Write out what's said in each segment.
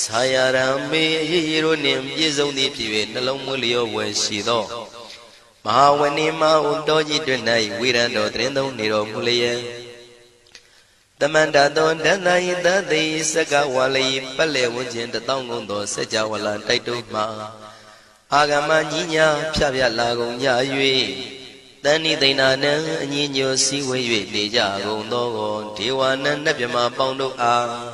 ဆာယရံမေအရေးရတို့နှင့်ပြည့်စုံသည်ဖြစ်၍နှလုံးမွေးလျောဝယ်ရှိသောမဟာဝဏိမဟုတော်ကြီးတွင်၌ဝိရံတော်တရင်သုံးနေတော်မူလျက်တမန္တသောဒန္တယိတသိစကဝါလိပက်လေဝန်းကျင်တထောင်ကုန်သောစัจ java လာတိုက်တုမှာအာဂမညီညာဖြပြလာကုန်ကြ၍တဏိသိဏနံအညီညွတ်စည်းဝေး၍နေကြကုန်သောဒေဝနံနတ်မြမပေါင်းတို့အား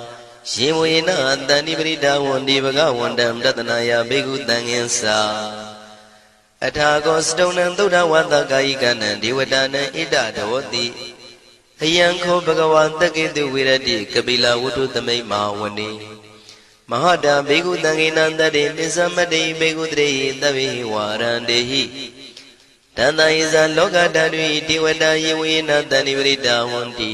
ရှင်ဝေနတန္တိပရိဒါဝန္တိဘဂဝန္တံတတနာယဘိက္ခုတံငင်္စာအထာကောစတုံနံသုဒ္ဓဝတ္တကာယိကနံဒေဝတာနံဣဒဒေဝတိအယံခောဘဂဝါတက္ကေတုဝိရတိကပိလဝတ္ထုသမိတ်မာဝနေမဟာတာဘေကုတံငေနံတတေနိသမတေဘေကုတရေသဗ္ဗေဝါရန္တေဟိတန္တယေဇာလောကဓာတုတိဝတယေဝေနတန္တိပရိတာဝန္တိ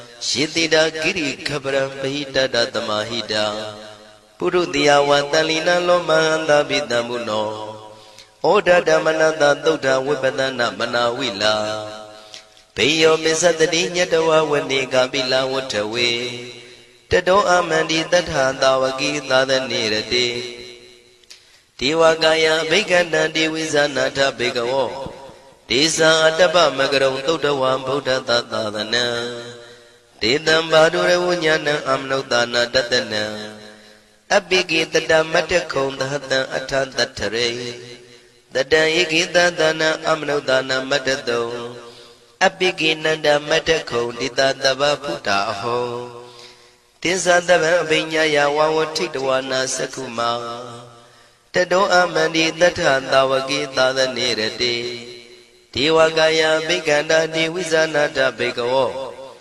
ယေတိတာကိရိခပရံပဟိတတသမဟိတာပုရုတိယဝတန်လီနလောမဟန္တာပိတံမှုနောဩဒဓမ္မနတသုဒ္ဓဝိပဒနာမနာဝိလာဘေယောပစ္စတတိညတဝဝနေကပိလဝထဝေတတောအမန္တိတထာတာဝကိသာသနေရတိဒေဝကာယဘိက္ခန္တံဒေဝိဇာနာထဘေကဝောဒေဇာအတ္တပမကရုံသုဒ္ဓဝံဗုဒ္ဓတသာသနံ ဒေတံဘာဒုရဝဉာဏံအမနုဿာနာတတနံအပိကိတတမတ္တခုံသဟတံအထတထရေတတံဧကိတသနာအမနုဿာနာမတ္တတုံအပိကိနန္ဒမတ္တခုံတိတတဗဖုတာအဟောတိသတဗံအပိညာယဝဝထိတဝနာသကုမာတတောအမန္တိတထသာဝကိသာသနေရတိဒေဝကာယဘိက္ခန္တာတိဝိဇာနာတဘေကဝော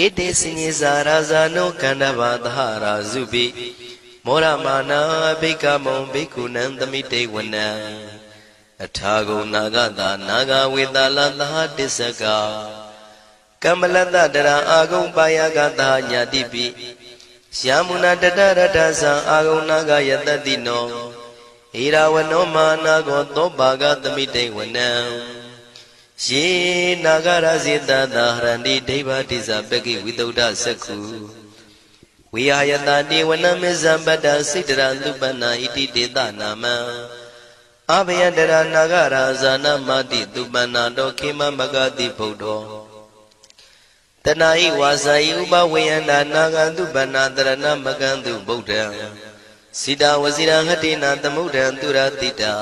ဧတေစညေသာရာဇာနောကန္တဘာသဟရာဇုပိမောရမာနာဘိကမုံဘိက္ခုနံသမိတေဝနံအထာဂုံနာဂတာနာဂဝေတလသဟတစ္စကကမ္မလတတရာအာဂုံပါယကတာညာတိပိယာမုနာတတရတသံအာဂုံနာဂယတတိနောဣရာဝနောမာနာကောသောပါကသမိတေဝနံ ယေနာဂရဇိတသာဟရန္တိဒိဗ္ဗတိဇပကိဝိတုဒ္ဓသက္ခုဝိဟာယတတိဝနမေဇံပတ္တစိတရသုပနာဣတိတေတနာမံအဘယတရနာဂရာဇာနမတိသူပနာတောခေမမဂတိဗုဒ္ဓောတဏှာဤဝါစာဤဥပဝေယန္တာနာဂန္တုဗန္နာတရဏမကံတုဗုဒ္ဓံစိတာဝစီရဟတိနာသမုဒ္ဒံသူရတိတာ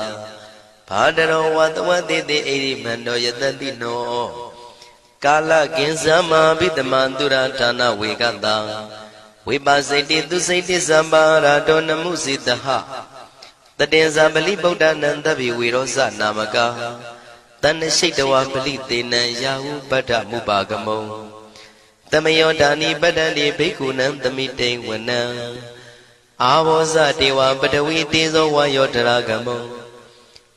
ဘာတရောဝတဝတိတိဣရိမန္တောယတတိနောကာလကင်ဇမဘိတမံသူရဌာနဝေကတံဝိပါစိတိသူစိတိသမ္ပါရာတောနမှုစိတဟတတေဇာပလိဗုဒ္ဓနံတဗ္ဗေဝေရောဇနာမကာတဏ္ဍရှိတဝပလိတေနံယာဟုပတ္ထမုပါကမုံတမယောဒာနိပတ္တန္တိဘိက္ခုနံသမိတိဝနံအာဘောဇတေဝပတဝီတေဇောဝါယောတရာကမုံ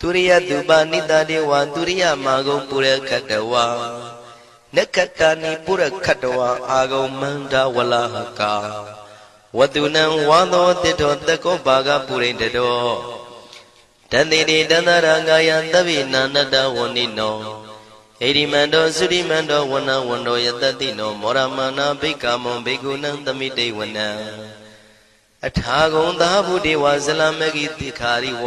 သူရိယသူပါနိတတေဝသူရိယမာဂုံပုရခတဝါနက္ခတဏိပုရခတဝါအာဂုံမန္တဝလဟကာဝတုနံဝါသောတိတောတကောပါကပုရိတတော်တန်တိတိတန္တရာငာယသဗ္ဗိနန္တတဝဏိနောဣရိမန္တောသုရိမန္တောဝဏဝန္တောယတတိနောမောရမနာဘိကမုံဘေကုဏံသမိတေဝနံအထာဂုံသာဘုဒေဝဇလမဂိတိခာရိဝ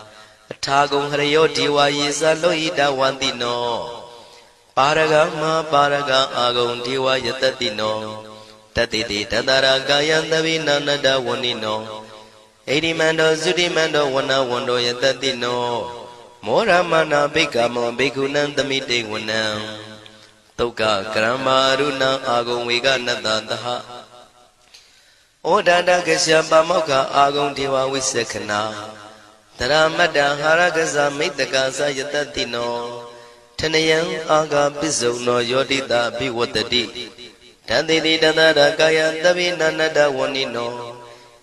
အထာဂုံဟရယောဒီဝါယေသလောဣတဝန္တိနောပါရဂမပါရဂအာဂုံဒီဝါယတတိနောတတိတိတတရာကာယံသဗိနာနတဝဏိနောဣတိမန္တောသုတိမန္တောဝနဝန္တောယတတိနောမောရမနာဘိက္ခမောဘိက္ခုနံသမိတေဝနံတုတ်ကကရမရုဏံအာဂုံဝေကနတသဟဩဒန္တကရှပမောက္ခအာဂုံဒေဝဝိသခနာ တရမတ္တဟာရကဇမိတ္တကသယတတိနောထနယံအာဂပစ္စုံနောယောတိတာဘိဝတ္တိတန်တိတိတတရကာယတပိနန္တဝဏိနော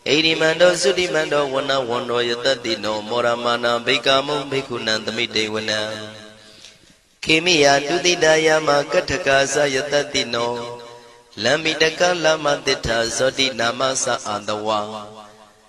ဣရိမန္တောသုတိမန္တောဝနဝန္တောယတတိနောမောရမနာဘိကာမုံဘိက္ခုနံသမိတေဝနံခေမိယတုတိတယမကထကာသယတတိနောလမ္မိတကလမတိထာဇောတိနာမသအာတဝါ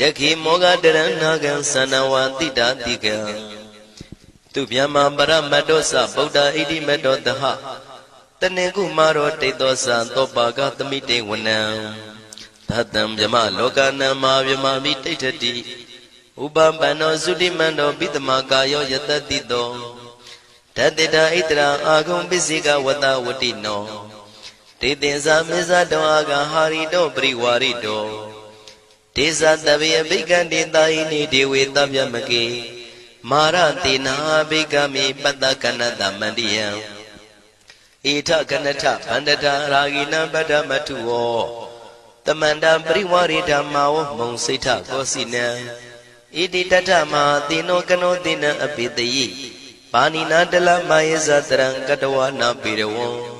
တခိမောဂတရဏကံသနဝတိတာတိကံသူဗျမပရမတ္တောသဗုဒ္ဓဣတိမတ္တောတဟတနေကုမာရောတိတောသသောပါကသမိတေဝနံသတံဗျမလောကနံမာဗျမမိတိဋ္ဌတိဥပပန္နောသုတိမန္တောပိတမကာယောယတတိတောတတေတာဣတရာအာဂုံပစ္စိကဝတဝတိနောတေတင်္ဇာမေဇတောအာဂဟာရိတောပရိဝါရိတော ဒေသတဗေဘိကံတေတာယိနိဒေဝေတဗျမကေမာရတေနာဘိကမိပတ္တကနတမန္တိယံဣထကနထဗန္တတာရာဂိနံပတ္တမထုဝောတမန္တပရိဝရိဓမ္မာဝမုံစိဋ္ဌကောစီနံဣတိတထမဟာတိနောကနောတိနံအပိတယိပါဏိနာတလမယေဇတရံကတဝနာပေရဝံ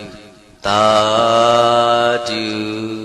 သာဓု